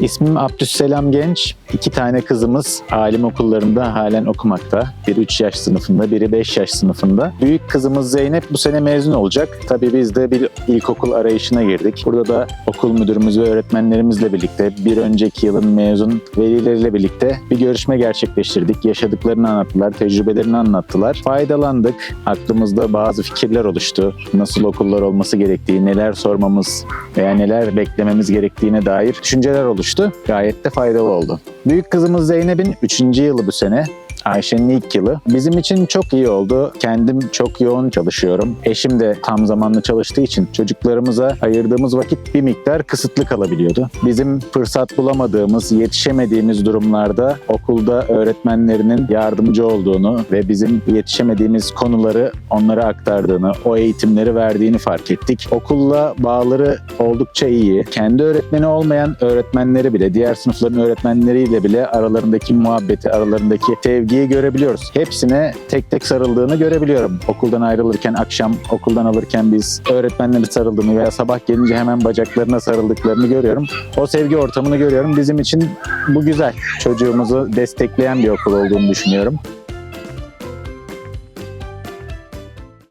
İsmim Abdüsselam Genç. İki tane kızımız alim okullarında halen okumakta. Biri 3 yaş sınıfında, biri 5 yaş sınıfında. Büyük kızımız Zeynep bu sene mezun olacak. Tabii biz de bir ilkokul arayışına girdik. Burada da okul müdürümüz ve öğretmenlerimizle birlikte bir önceki yılın mezun velileriyle birlikte bir görüşme gerçekleştirdik. Yaşadıklarını anlattılar, tecrübelerini anlattılar. Faydalandık. Aklımızda bazı fikirler oluştu. Nasıl okullar olması gerektiği, neler sormamız veya neler beklememiz gerektiğine dair düşünceler oluştu. Gayet de faydalı oldu. Büyük kızımız Zeynep'in 3. yılı bu sene. Ayşe'nin ilk yılı. Bizim için çok iyi oldu. Kendim çok yoğun çalışıyorum. Eşim de tam zamanlı çalıştığı için çocuklarımıza ayırdığımız vakit bir miktar kısıtlı kalabiliyordu. Bizim fırsat bulamadığımız, yetişemediğimiz durumlarda okulda öğretmenlerinin yardımcı olduğunu ve bizim yetişemediğimiz konuları onlara aktardığını, o eğitimleri verdiğini fark ettik. Okulla bağları oldukça iyi. Kendi öğretmeni olmayan öğretmenleri bile, diğer sınıfların öğretmenleriyle bile aralarındaki muhabbeti, aralarındaki sevgiyi görebiliyoruz. Hepsine tek tek sarıldığını görebiliyorum. Okuldan ayrılırken, akşam okuldan alırken biz öğretmenlere sarıldığını veya sabah gelince hemen bacaklarına sarıldıklarını görüyorum. O sevgi ortamını görüyorum. Bizim için bu güzel. Çocuğumuzu destekleyen bir okul olduğunu düşünüyorum.